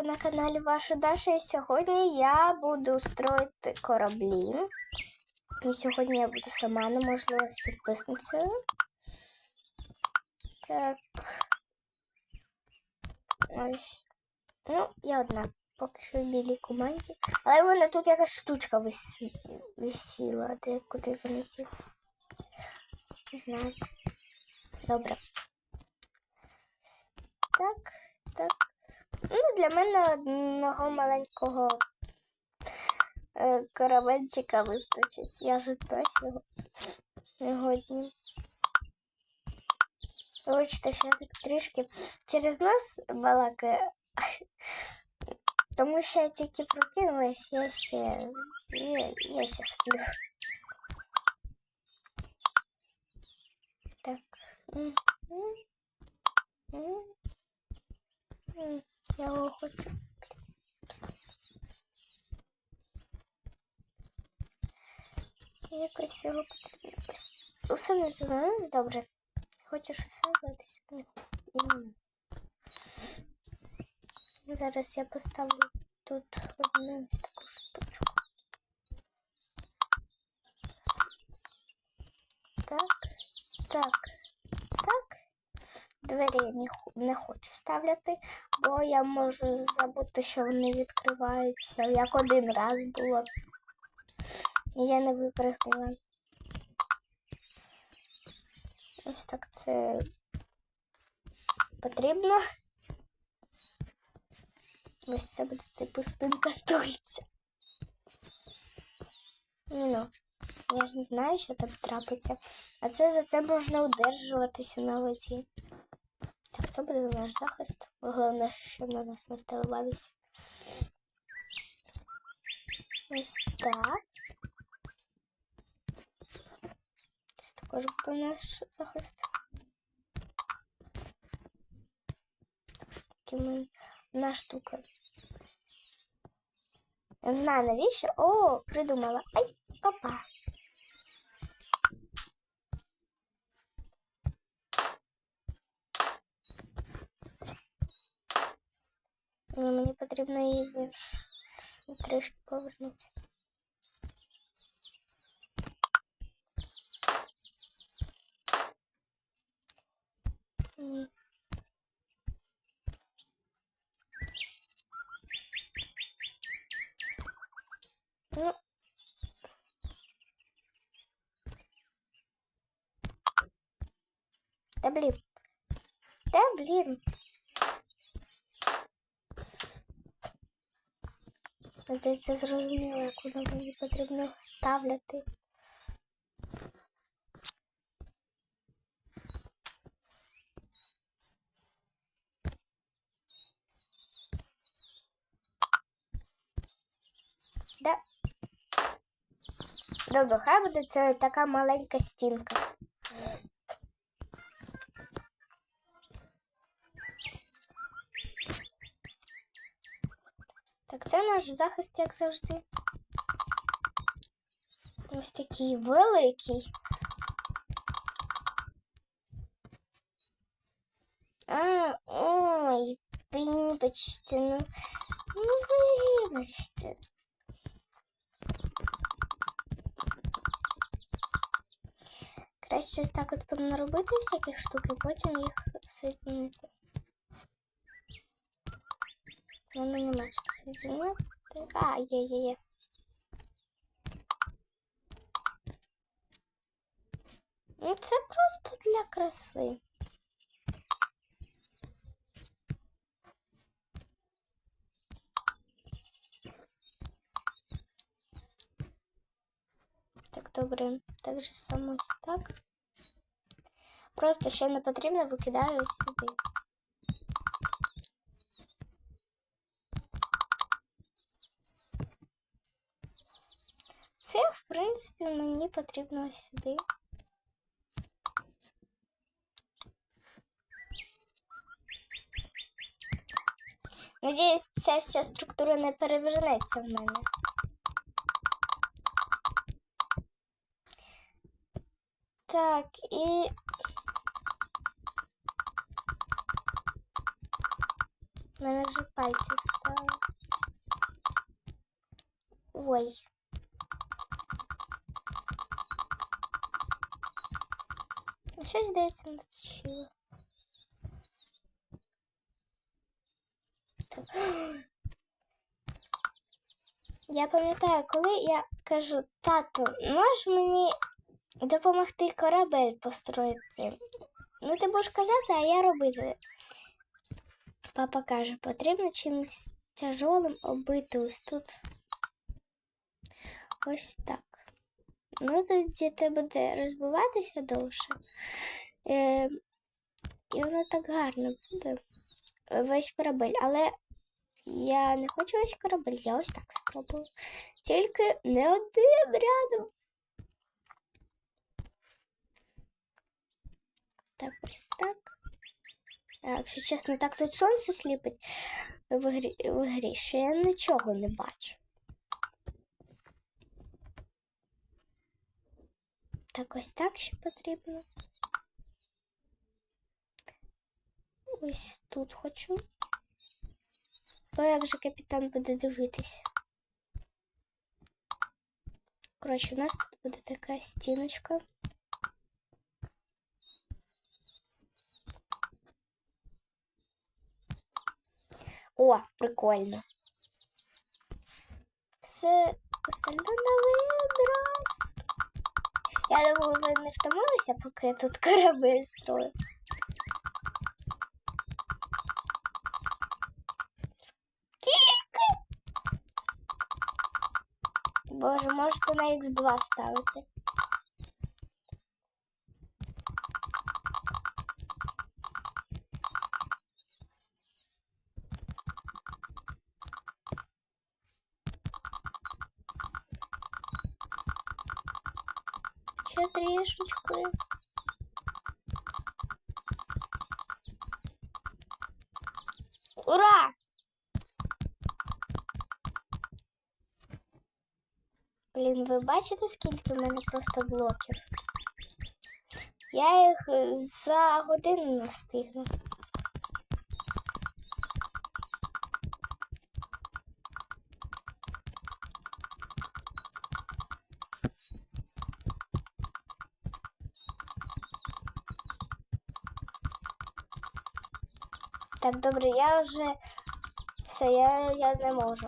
Ви на каналі Ваша Даша і сьогодні я буду строїти кораблі. І сьогодні я буду сама, неможливо, з підписницею. Так. Ось. Ну, я одна. Поки що в білій команді. Але в мене тут якась штучка висі... висіла. Де куди вона ті? Не знаю. Добре. Так, так. Ну, для мене одного маленького е, корабельчика вистачить. Я досі його сьогодні. Вибачте, що я так трішки через нас балакаю. Тому що я тільки прокинулась, я ще. Я, я ще сплю. Так. М, м. Я його хочу. Поставити. Якось його потрібно. ось Усунути на нас добре. Хочеш усунутися? Ні. Ні. Зараз я поставлю тут одну ось таку штучку. Так, так, так. Двері я не, хочу ставляти, бо я можу забути, що вони відкриваються, як один раз було. Я не випрыгнула. Ось так це потрібно. Ось це буде типу спинка стольця. Ні, ну, я ж не знаю, що там трапиться. А це за це можна удержуватися на воді. Це буде наш захист. Головне, щоб на нас не втеливався. Ось так. Це також буде наш захист. Так, скільки ми... Одна штука. Я не знаю навіщо. О, придумала. Ай, опа. Ну, мені потрібно її більш трішки повернути. Ні. Ну. Та блін. Та блін. Здається, зрозуміло, куди мені потрібно ставляти. Да. Добре, хай буде це така маленька стінка. Так, це наш захист, як завжди. Ось такий великий. А, ой, вибачте, ну, ну вибачте. Краще ось так от наробити всяких штук і потім їх соединити. Воно нема чого соединяти. А, є, є, є. Ну, це просто для краси. Так, добре. Так же само ось так. Просто ще не потрібно викидаю сюди. В принципі, мені потрібно сюди. Надіюсь, ця вся структура не перевернеться в мене. Так, і У мене вже пальці встали. Ой. Щось здається наточило. Так. Я пам'ятаю, коли я кажу, тату, можеш мені допомогти корабель построїти? Ну, ти будеш казати, а я робити. Папа каже, потрібно чимось тяжолим оббити ось тут. Ось так. Ну, тоді те буде розбиватися довше. Е, і воно так гарно буде. Весь корабель. Але я не хочу весь корабель, я ось так спробую. Тільки не один рядом. Так, ось так. А, Якщо чесно, так тут сонце сліпить в грі, в грі, що я нічого не бачу. Так, ось так ще потрібно. Ось тут хочу. О, як же капітан буде дивитись. Коротше, у нас тут буде така стіночка. О, прикольно. Все остальне на виброс. Я думаю, ви не втомилися, поки я тут корабель строю. Скільки? Боже, можете на Х2 ставити. Ще трішечки. Ура! Блін, ви бачите, скільки в мене просто блоків? Я їх за годину не добре, я вже все, я, я не можу.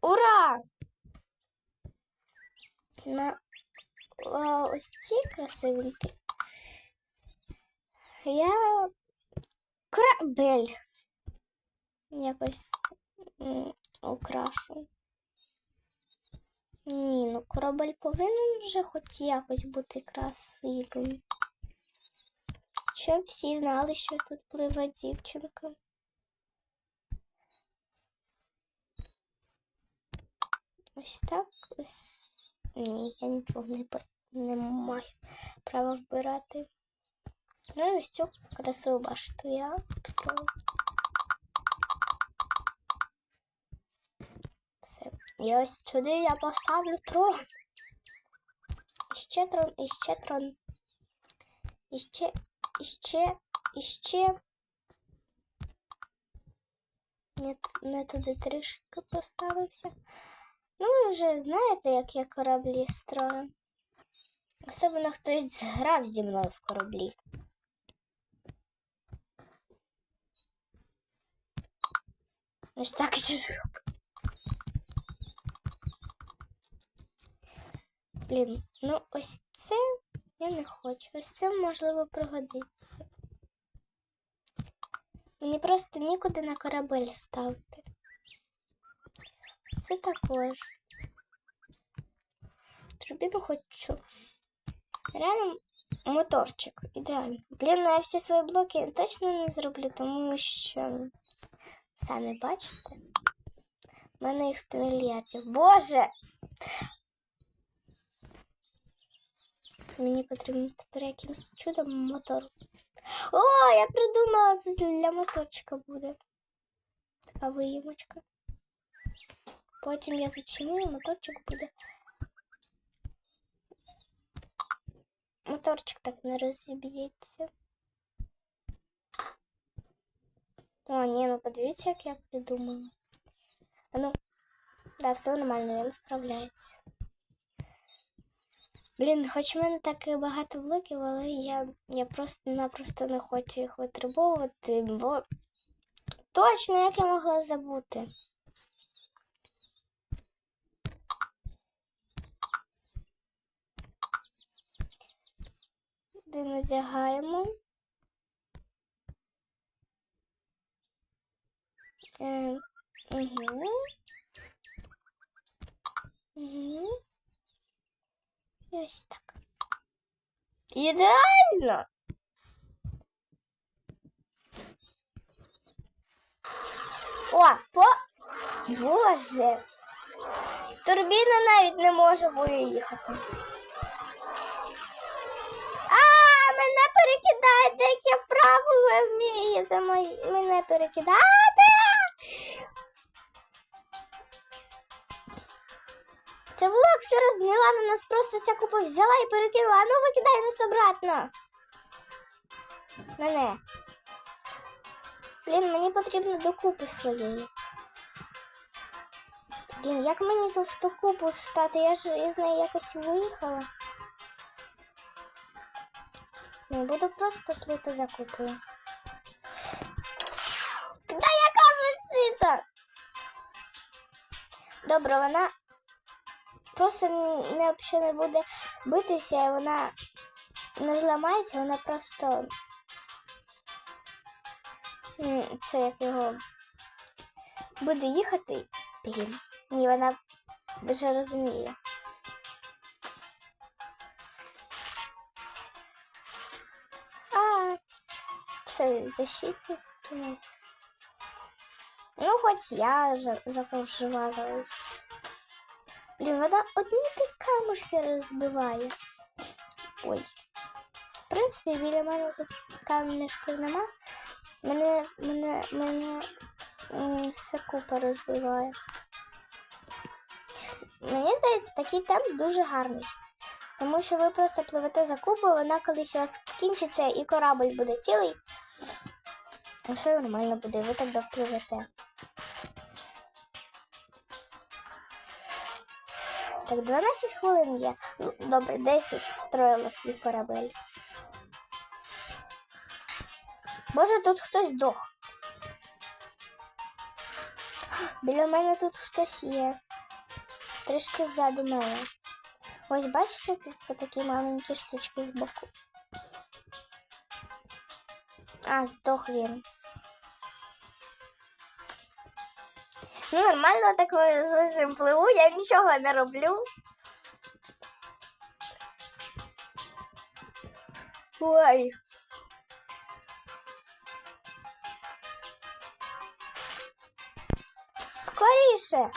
Ура! На ось ці красивенькі. Я корабель якось украшу. Ні, ну корабель повинен вже хоч якось бути красивим. Щоб всі знали, що тут пливе дівчинка. Ось так. Ось. Ні, я нічого не, не маю права вбирати. Ну і ось цю красиву башту я обстрою. Все. І ось сюди я поставлю трон. І ще трон, і ще трон. І ще, і ще, і. Не, не туди трішки поставився. Ну, ви вже знаєте, як я кораблі строю. Особливо хтось зграв зі мною в кораблі. Ось так ще зроблю. Блін, ну ось це я не хочу. Ось це можливо пригодиться. Мені просто нікуди на корабель ставити. Це також. Турбіну хочу. Реально моторчик. Ідеально. Блін, ну я всі свої блоки точно не зроблю, тому що самі бачите. У мене їх 100 мільярдів. Боже! Мені потрібно тепер якимось чудом мотор. О, я придумала, це для моторчика буде. Така виїмочка. Потім я зачиню, і моторчик буде. Моторчик так не розіб'ється. О, ні, ну подивіться, як я придумала. А ну, да, все нормально, він справляється. Блін, хоч в мене так і багато блоків, але я, я просто-напросто не хочу їх витребовувати, бо точно як я могла забути. Де надягаємо. Е, угу. Угу. І ось так. Ідеально! О, по... Боже! Турбіна навіть не може виїхати. А, мене перекидають, яке право ви вмієте мої- мене перекидати. Вчора з Мілана нас просто вся купа взяла і перекинула. А ну викидай нас обратно. Мене. Блін, мені потрібно до купи своєї. Блін, як мені в ту купу стати? Я ж із неї якось виїхала. Не буду просто плити за купою. Та яка защита? Добре, вона просто не, якщо не буде битися, і вона не зламається, вона просто це як його буде їхати. Блін. Ні, вона вже розуміє. А, це защиті. Ну, хоч я жива залишилась. Блін, вона одні ті камушки розбиває. Ой. В принципі, біля мене тут камішків нема. Мене, мене, мене все купа розбиває. Мені здається, такий темп дуже гарний. Тому що ви просто пливете за купою, вона колись у вас кінчиться і корабль буде цілий. І все нормально буде, ви так допливете. Так, 12 хвилин є. Ну, Добре, 10 строїла свій корабель. Боже, тут хтось здох. Біля мене тут хтось є. Трішки ззаду мене. Ось бачите, тут такі маленькі штучки з боку. А, здох він. Нормально так зовсім пливу, я нічого не роблю. Ой. Скоріше.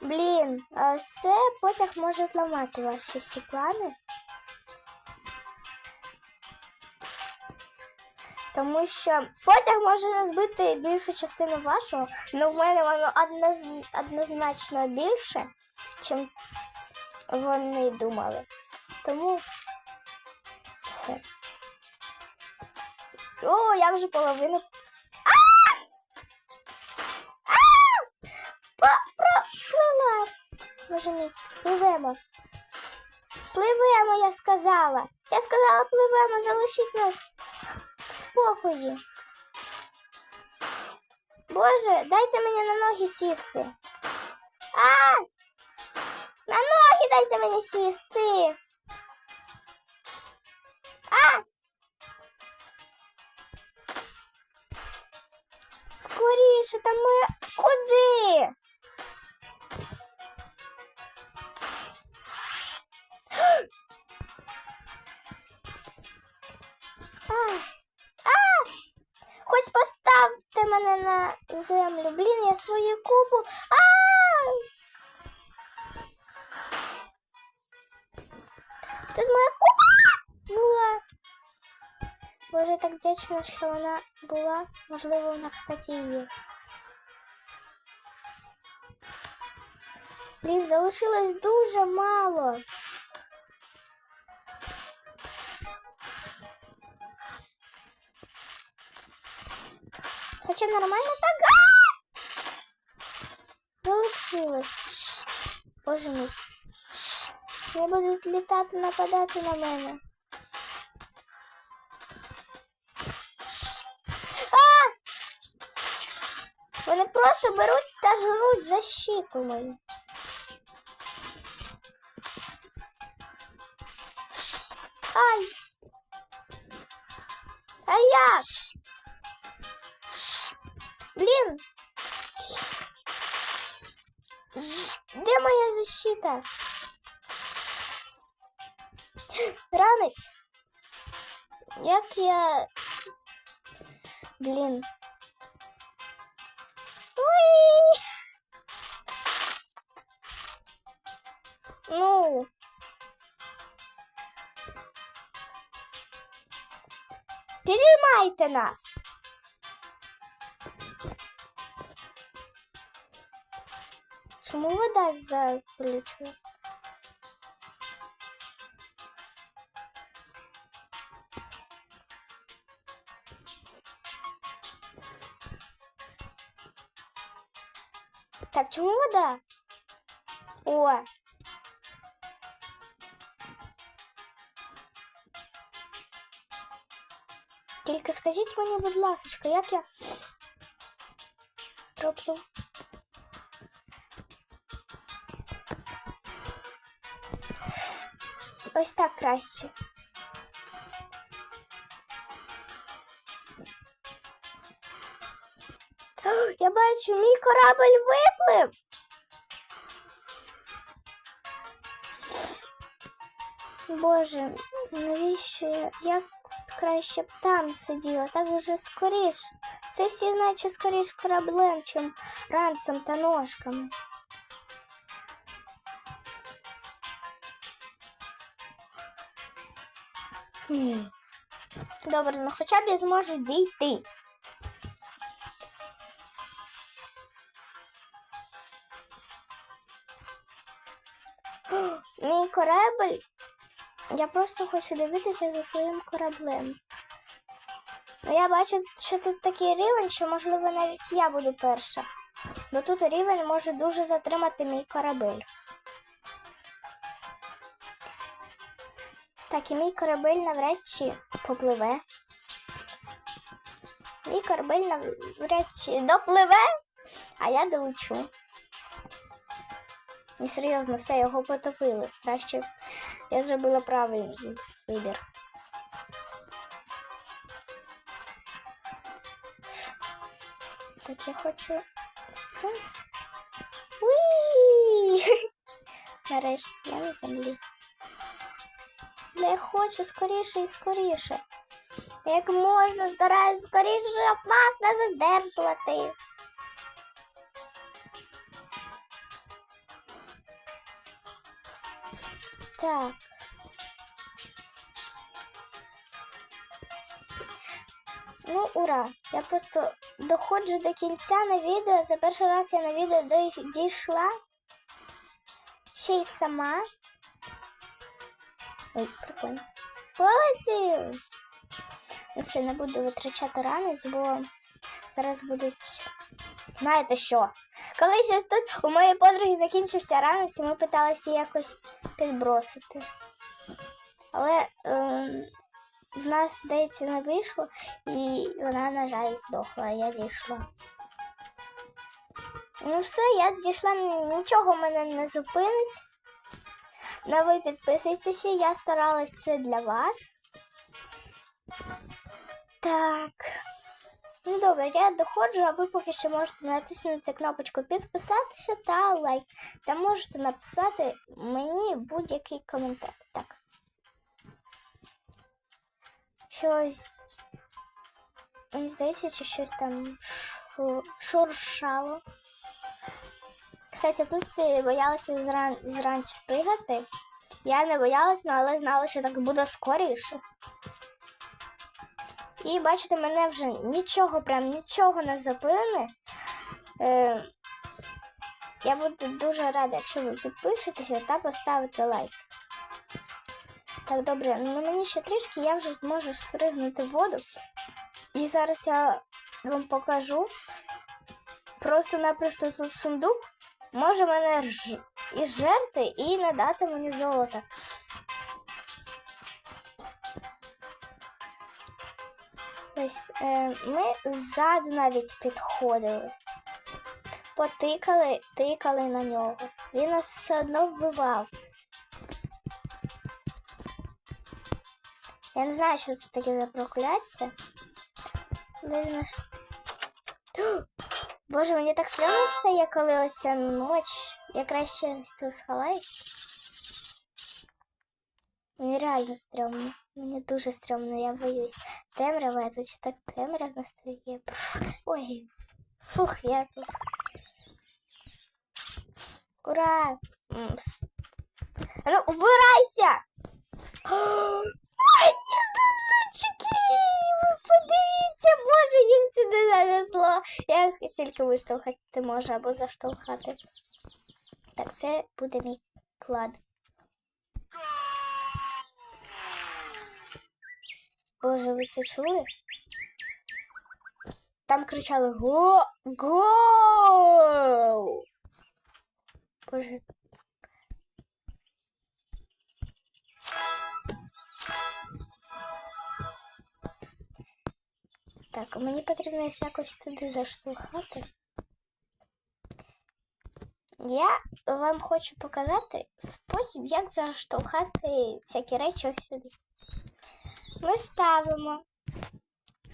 Блін, а це потяг може зламати ваші всі плани. Тому що потяг може розбити більшу частину вашого, але в мене воно одноз... однозначно більше, чим вони думали. Тому все. О, я вже половину. А! А! По- про- Боже мій, пливемо. Пливемо, я сказала. Я сказала, пливемо, залишіть нас спокої. Боже, дайте мені на ноги сісти. А! На ноги дайте мені сісти. А! Скоріше, там моя. Куди? землю. Блін, я свою кубу. А! Тут моя куба була. Боже, я так вдячна, що вона була. Можливо, вона, кстати, і є. Блін, залишилось дуже мало. Хоча нормально так. Залишилось. Боже мій. Вони будуть літати, нападати на мене. А! Вони просто беруть та жруть защиту мою. Ай! А як? Блін! Де моя защита? Ранець. Як я. Блін. Уй! Ну. Підіймайте нас. Чому вода заключена? Так, чому вода? О. Тільки скажіть мені, будь ласка, як я роблю? Ось так краще. О, Я бачу, мій корабль виплив. Боже, навіщо я як краще б там сиділа, так вже скоріш. Це всі знають, що скоріш кораблем, чим ранцем та ножками. Добре, ну хоча б я зможу дійти. Мій корабель. Я просто хочу дивитися за своїм кораблем. Ну, я бачу, що тут такий рівень, що, можливо, навіть я буду перша. Бо тут рівень може дуже затримати мій корабель. Так, і мій корабель навряд чи попливе. Мій корабель навряд чи допливе, а я долечу. І серйозно, все, його потопили. Краще я зробила правильний вибір. Так, я хочу. Уї! Нарешті я на землі. Я хочу скоріше і скоріше. Як можна стараюсь скоріше, щоб нас не задержувати. Так. Ну, ура! Я просто доходжу до кінця на відео. За перший раз я на відео дійшла. Ще й сама. Ой, прикольно. Полетів! Ну все, не буду витрачати ранець, бо зараз будуть. Знаєте що? Колись тут у моєї подруги закінчився ранець, і ми питалися якось підбросити. Але ем, в нас, здається, не вийшло, і вона, на жаль, здохла, а я дійшла. Ну все, я дійшла, нічого мене не зупинить. На ви підписуйтеся, я старалась це для вас. Так. Ну добре, я доходжу, а ви поки що можете натиснути кнопочку підписатися та лайк. Та можете написати мені будь-який коментар. Так. Щось. Мені здається, що щось там шу... шуршало. Кстати, тут всі боялися зран... зранці пригати. Я не боялась, ну, але знала, що так буде скоріше. І бачите, мене вже нічого, прям нічого не зупине. Е, я буду дуже рада, якщо ви підпишетеся та поставите лайк. Так, добре, ну мені ще трішки я вже зможу спригнути в воду. І зараз я вам покажу. Просто-напросто тут сундук може мене ж... і жерти, і не дати мені золота. Ось е, ми ззаду навіть підходили. Потикали, тикали на нього. Він нас все одно вбивав. Я не знаю, що це таке за прокляття. Він нас... Боже, мені так стрімно стає, коли оця ніч. Я краще тут сховаюсь. Мені реально стрьомно. Мені дуже стрьомно, я боюсь. Темрява, а тут ще так темрявно стає. Ой. Фух, я тут. Ура! А ну, убирайся! Ой, сундучки! Ви Подивіться, сюди занесло. Я їх тільки виштовхати можу або заштовхати. Так, це буде мій клад. Боже, ви це чули? Там кричали го Гоу! Боже. Так, мені потрібно їх якось туди заштовхати. Я вам хочу показати спосіб, як заштовхати всякі речі ось сюди. Ми ставимо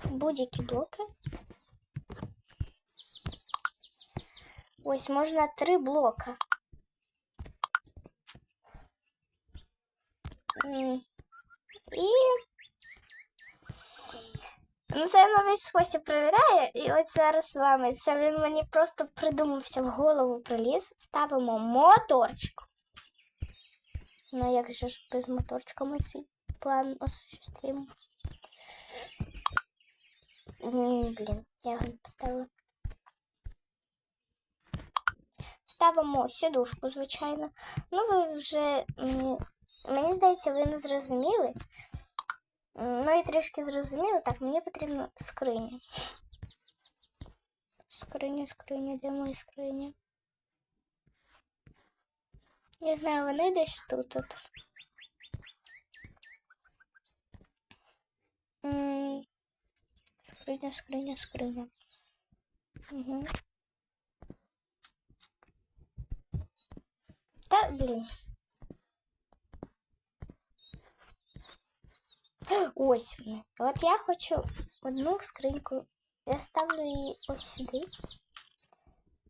будь-які блоки. Ось можна три блока. І ну, це новий спосіб перевіряє. І от зараз з вами. Це він мені просто придумався в голову приліз. Ставимо моторчик. Ну як же ж без моторчика ми цей план осуществимо? Блін, я його не поставила. Ставимо сідушку, звичайно. Ну, ви вже, мені здається, ви не зрозуміли. М, Ну і трішки зрозуміли. Так, мені потрібно скриня. Скриня, скриня, де мої скриня? Я знаю, вони десь тут. от. М, Скриня, скриня, скриня. Угу. Та, блін. Ось вони. От я хочу одну скриньку. Я ставлю її ось сюди.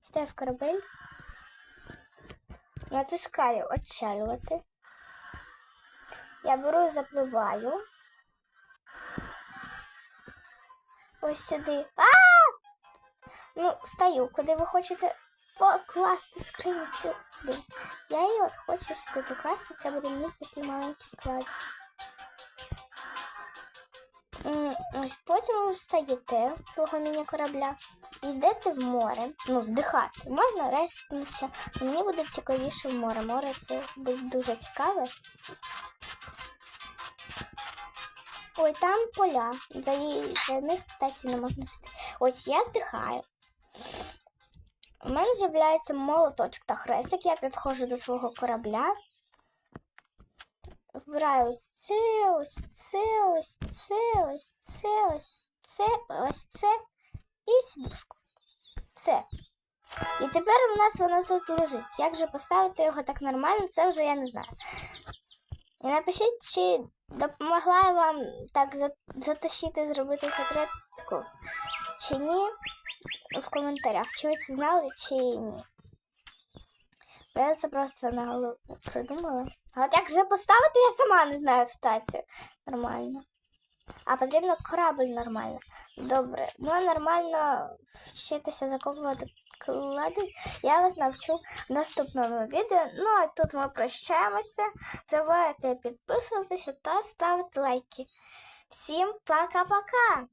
Ставлю в корабель. Натискаю очалювати. Я беру, запливаю. Ось сюди. А! Ну, стою, куди ви хочете покласти скриню сюди. Я її от хочу сюди покласти, це буде мій такий маленький клад. Ось потім ви встаєте свого міні-корабля і йдете в море. Ну, здихати. Можна рестнутися. Мені буде цікавіше в море. Море це буде дуже цікаве. Ой, там поля. За, за них, кстати, не можна сидіти. Ось я здихаю. У мене з'являється молоточок та хрестик. Я підходжу до свого корабля. Вибираю ось це, ось це, ось це, ось це, ось це, ось це і сідушку. Все. І тепер у нас воно тут лежить. Як же поставити його так нормально, це вже я не знаю. І напишіть, чи допомогла я вам так затащити, зробити секретку, чи ні, в коментарях. Чи ви це знали, чи ні. Я це просто на голову придумала. А от як же поставити, я сама не знаю, кстати. Нормально. А потрібно корабль нормально. Добре. Ну, нормально вчитися закопувати клади. Я вас навчу в наступному відео. Ну, а тут ми прощаємося. Забувайте підписуватися та ставити лайки. Всім пока-пока!